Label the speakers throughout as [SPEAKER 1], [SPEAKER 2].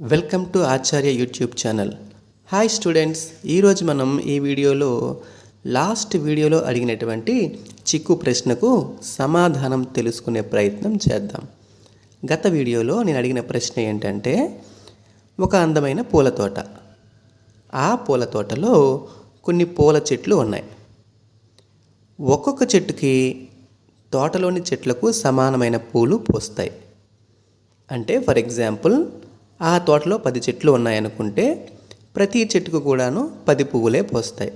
[SPEAKER 1] Welcome to Acharya YouTube channel hi students ఈరోజు మనం ఈ వీడియోలో లాస్ట్ వీడియోలో అడిగినటువంటి చిక్కు ప్రశ్నకు సమాధానం తెలుసుకునే ప్రయత్నం చేద్దాం. గత వీడియోలో నేను అడిగిన ప్రశ్న ఏంటంటే ఒక అందమైన పూల తోట. ఆ పూల తోటలో కొన్ని పూల చెట్లు ఉన్నాయి. ఒక్కొక్క చెట్టుకి తోటలోని చెట్లకు సమానమైన పూలు పూస్తాయి. అంటే ఫర్ ఎగ్జాంపుల్ ఆ తోటలో పది చెట్లు ఉన్నాయనుకుంటే ప్రతి చెట్టుకు కూడాను పది పువ్వులే పోస్తాయి.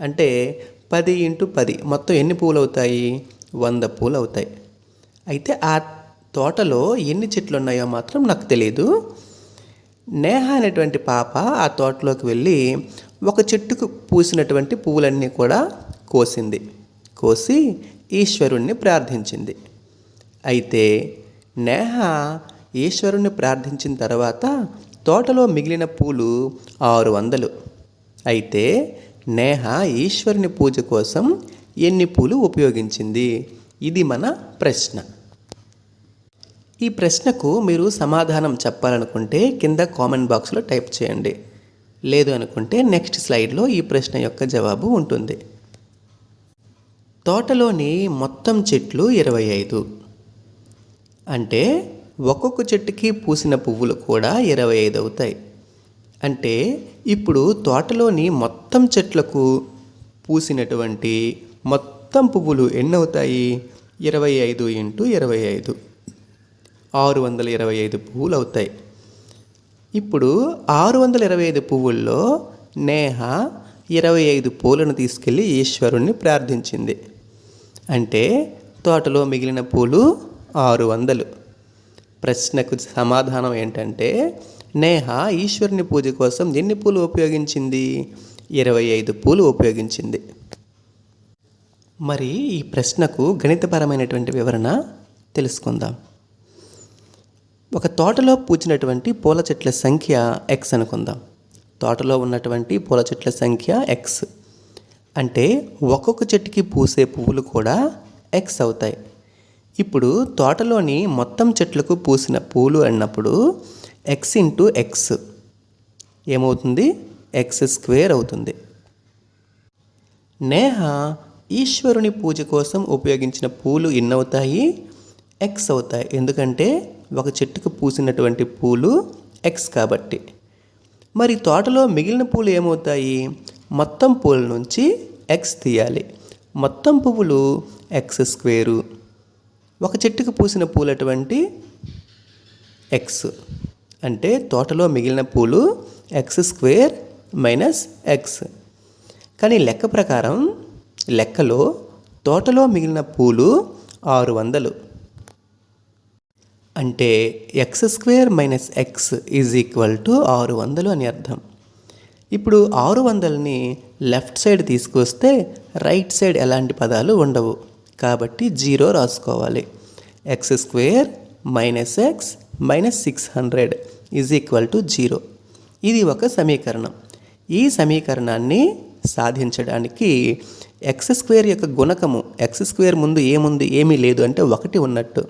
[SPEAKER 1] అంటే పది ఇంటూ పది మొత్తం ఎన్ని పువ్వులు అవుతాయి వంద పూలు అవుతాయి అయితే ఆ తోటలో ఎన్ని చెట్లు ఉన్నాయో మాత్రం నాకు తెలియదు నేహ అనేటువంటి పాప ఆ తోటలోకి వెళ్ళి ఒక చెట్టుకు పూసినటువంటి పువ్వులన్నీ కూడా కోసింది. కోసి ఈశ్వరుణ్ణి ప్రార్థించింది. అయితే నేహ ఈశ్వరుని ప్రార్థించిన తర్వాత తోటలో మిగిలిన పూలు ఆరు వందలు. అయితే నేహ ఈశ్వరుని పూజ కోసం ఎన్ని పూలు ఉపయోగించింది? ఇది మన ప్రశ్న. ఈ ప్రశ్నకు మీరు సమాధానం చెప్పాలనుకుంటే కింద కామెంట్ బాక్స్లో టైప్ చేయండి. లేదు అనుకుంటే నెక్స్ట్ స్లైడ్లో ఈ ప్రశ్న యొక్క జవాబు ఉంటుంది. తోటలోని మొత్తం చెట్లు ఇరవై ఐదు. అంటే ఒక్కొక్క చెట్టుకి పూసిన పువ్వులు కూడా ఇరవై ఐదు అవుతాయి. అంటే ఇప్పుడు తోటలోని మొత్తం చెట్లకు పూసినటువంటి మొత్తం పువ్వులు ఎన్నవుతాయి? ఇరవై ఐదు ఇంటూ ఇరవై ఐదు. ఆరు వందల ఇరవై ఐదు పువ్వులు అవుతాయి. ఇప్పుడు ఆరు వందల ఇరవై ఐదు పువ్వుల్లో నేహ ఇరవై ఐదు పూలను తీసుకెళ్ళి ఈశ్వరుణ్ణి ప్రార్థించింది. అంటే తోటలో మిగిలిన పూలు ఆరు వందలు. ప్రశ్నకు సమాధానం ఏంటంటే నేహ ఈశ్వరుని పూజ కోసం ఎన్ని పూలు ఉపయోగించింది? ఇరవై ఐదు పూలు ఉపయోగించింది. మరి ఈ ప్రశ్నకు గణితపరమైనటువంటి వివరణ తెలుసుకుందాం. ఒక తోటలో పూచినటువంటి పూల చెట్ల సంఖ్య ఎక్స్ అనుకుందాం. తోటలో ఉన్నటువంటి పూల చెట్ల సంఖ్య ఎక్స్ అంటే ఒక్కొక్క చెట్టుకి పూసే పువ్వులు కూడా ఎక్స్ అవుతాయి. ఇప్పుడు తోటలోని మొత్తం చెట్లకు పూసిన పూలు అన్నప్పుడు ఎక్స్ ఇంటూ ఎక్స్ ఏమవుతుంది? ఎక్స్ స్క్వేర్ అవుతుంది. నేహ ఈశ్వరుని పూజ కోసం ఉపయోగించిన పూలు ఎన్నవుతాయి ఎక్స్ అవుతాయి. ఎందుకంటే ఒక చెట్టుకు పూసినటువంటి పూలు ఎక్స్ కాబట్టి. మరి తోటలో మిగిలిన పూలు ఏమవుతాయి? మొత్తం పూల నుంచి ఎక్స్ తీయాలి. మొత్తం పువ్వులు ఎక్స్ స్క్వేరు ఒక చెట్టుకు పూసిన పూలు అటువంటి ఎక్స్ అంటే తోటలో మిగిలిన పూలు ఎక్స్ స్క్వేర్ మైనస్ ఎక్స్ కానీ లెక్క ప్రకారం లెక్కలో తోటలో మిగిలిన పూలు ఆరు వందలు. అంటే x square minus x is equal to ఆరు వందలు అని అర్థం. ఇప్పుడు ఆరు వందలని లెఫ్ట్ సైడ్ తీసుకొస్తే రైట్ సైడ్ ఎలాంటి పదాలు ఉండవు. కాబట్టి జీరో రాసుకోవాలి. X square minus x minus six hundred is equal to zero. ఇది ఒక సమీకరణం. ఈ సమీకరణాన్ని సాధించడానికి ఎక్స్ స్క్వేర్ యొక్క గుణకము ఎక్స్ స్క్వేర్ ముందు ఏముంది ఏమీ లేదు అంటే ఒకటి ఉన్నట్టు.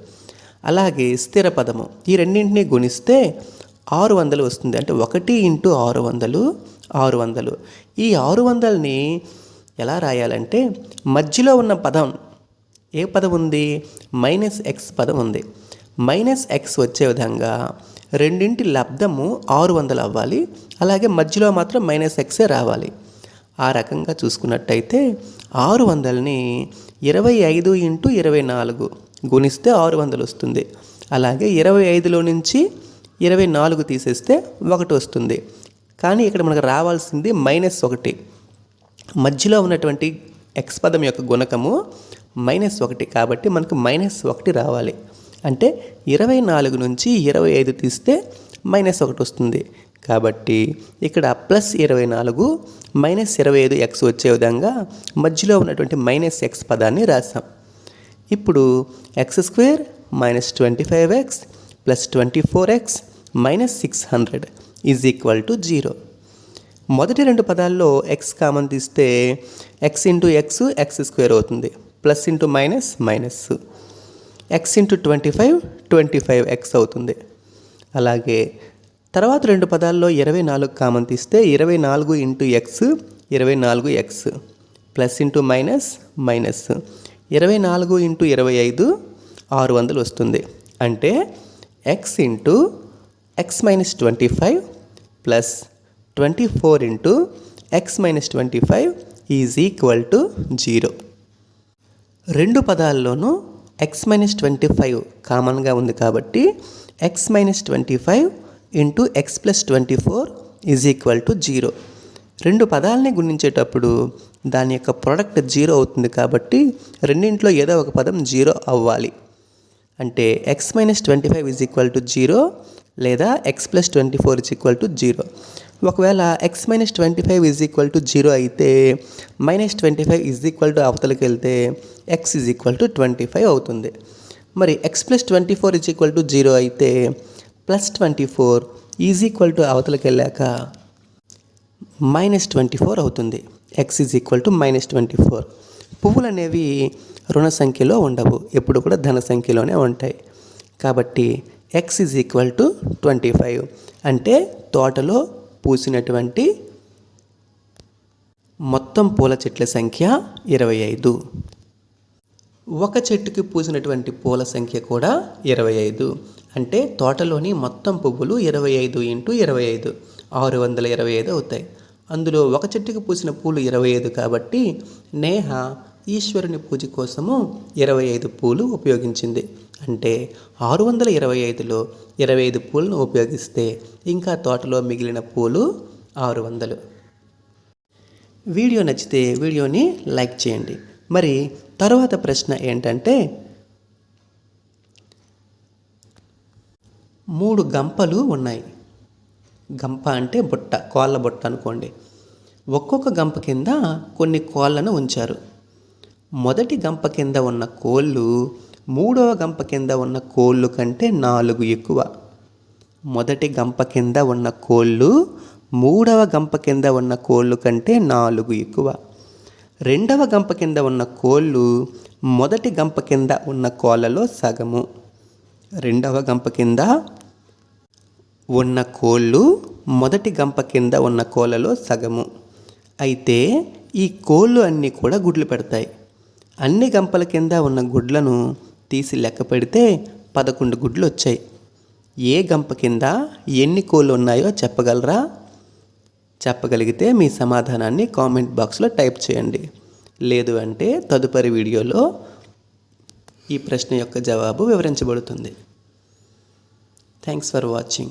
[SPEAKER 1] అలాగే స్థిర పదము ఈ రెండింటినీ గుణిస్తే ఆరు వందలు వస్తుంది. అంటే ఒకటి ఇంటూ ఆరు వందలు ఆరు వందలు. ఈ ఆరు వందలని ఎలా రాయాలంటే మధ్యలో ఉన్న పదం ఏ పదం ఉంది? మైనస్ ఎక్స్ పదం ఉంది. మైనస్ ఎక్స్ వచ్చే విధంగా రెండింటి లబ్ధము ఆరు వందలు అవ్వాలి. అలాగే మధ్యలో మాత్రం మైనస్ ఎక్సే రావాలి. ఆ రకంగా చూసుకున్నట్టయితే ఆరు వందలని ఇరవై ఐదు ఇంటూ ఇరవై నాలుగు గుణిస్తే ఆరు వందలు వస్తుంది. అలాగే ఇరవై ఐదులో నుంచి ఇరవై నాలుగు తీసేస్తే ఒకటి వస్తుంది. కానీ ఇక్కడ మనకు రావాల్సింది మైనస్ ఒకటి. మధ్యలో ఉన్నటువంటి ఎక్స్ పదం యొక్క గుణకము మైనస్ ఒకటి కాబట్టి మనకు మైనస్ ఒకటి రావాలి. అంటే ఇరవై నాలుగు నుంచి ఇరవై ఐదు తీస్తే మైనస్ ఒకటి వస్తుంది. కాబట్టి ఇక్కడ ప్లస్ ఇరవై నాలుగు మైనస్ ఇరవై ఐదు ఎక్స్ వచ్చే విధంగా మధ్యలో ఉన్నటువంటి మైనస్ ఎక్స్ పదాన్ని రాసాం ఇప్పుడు x square minus twenty five x plus twenty four x minus six hundred is equal to zero. మొదటి రెండు పదాల్లో ఎక్స్ కామన్ తీస్తే x into x x square అవుతుంది. Plus into minus minus. X into twenty five twenty five x అవుతుంది. అలాగే తర్వాత రెండు పదాల్లో ఇరవై నాలుగు కామన్ తీస్తే ఇరవై నాలుగు ఇంటూ ఎక్స్ ఇరవై నాలుగు x. Plus into minus minus. ఇరవై నాలుగు ఇంటూ ఇరవై ఐదు ఆరు వందలు వస్తుంది. అంటే x into x minus twenty five plus twenty four into x minus twenty five is equal to zero. రెండు పదాల్లోనూ ఎక్స్ మైనస్ ట్వంటీ ఫైవ్ కామన్గా ఉంది కాబట్టి x minus twenty five into x plus twenty four is equal to zero రెండు పదాలని గుణించేటప్పుడు దాని యొక్క product zero అవుతుంది కాబట్టి రెండింట్లో ఏదో ఒక పదం జీరో అవ్వాలి. అంటే x minus twenty five is equal to zero లేదా x plus twenty four is equal to zero ఒకవేళ x minus twenty five is equal to zero అయితే minus twenty five is equal to అవతలకి వెళ్తే x is equal to twenty five అవుతుంది. మరి x plus twenty four is equal to zero అయితే plus twenty four is equal to అవతలకి వెళ్ళాక minus twenty four అవుతుంది. X is equal to minus twenty four పువ్వులు అనేవి రుణ సంఖ్యలో ఉండవు. ఎప్పుడు కూడా ధన సంఖ్యలోనే ఉంటాయి. కాబట్టి x is equal to twenty five అంటే తోటలో పూసినటువంటి మొత్తం పూల చెట్ల సంఖ్య ఇరవై ఐదు. ఒక చెట్టుకి పూసినటువంటి పూల సంఖ్య కూడా ఇరవై ఐదు. అంటే తోటలోని మొత్తం పువ్వులు ఇరవై ఐదు ఇంటూ ఇరవై ఐదు. ఆరు వందల ఇరవై ఐదు అవుతాయి. అందులో ఒక చెట్టుకి పూసిన పూలు ఇరవై ఐదు కాబట్టి నేహ ఈశ్వరుని పూజ కోసము ఇరవై ఐదు పూలు ఉపయోగించింది. అంటే ఆరు వందల ఇరవై ఐదులో ఇరవై ఐదు పూలను ఉపయోగిస్తే ఇంకా తోటలో మిగిలిన పూలు ఆరు వందలు వీడియో నచ్చితే వీడియోని లైక్ చేయండి. మరి తరువాత ప్రశ్న ఏంటంటే మూడు గంపలు ఉన్నాయి. గంప అంటే బుట్ట కోళ్ళ బుట్ట అనుకోండి. ఒక్కొక్క గంప కింద కొన్ని కోళ్ళను ఉంచారు. మొదటి గంప కింద ఉన్న కోళ్ళు మూడవ గంప కింద ఉన్న కోళ్ళు కంటే నాలుగు ఎక్కువ. మొదటి గంప కింద ఉన్న కోళ్ళు మూడవ గంప కింద ఉన్న కోళ్ళు కంటే నాలుగు ఎక్కువ. రెండవ గంప కింద ఉన్న కోళ్ళు మొదటి గంప కింద ఉన్న కోళ్ళలో సగము. రెండవ గంప కింద ఉన్న కోళ్ళు మొదటి గంప కింద ఉన్న కోళ్ళలో సగము. అయితే ఈ కోళ్ళు అన్నీ కూడా గుడ్లు పెడతాయి. అన్ని గంపల కింద ఉన్న గుడ్లను తీసి లెక్క పెడితే పదకొండు గుడ్లు వచ్చాయి ఏ గంప కింద ఎన్ని కోళ్ళు ఉన్నాయో చెప్పగలరా? చెప్పగలిగితే మీ సమాధానాన్ని కామెంట్ బాక్స్లో టైప్ చేయండి. లేదు అంటే తదుపరి వీడియోలో ఈ ప్రశ్న యొక్క జవాబు వివరించబడుతుంది. Thanks for watching.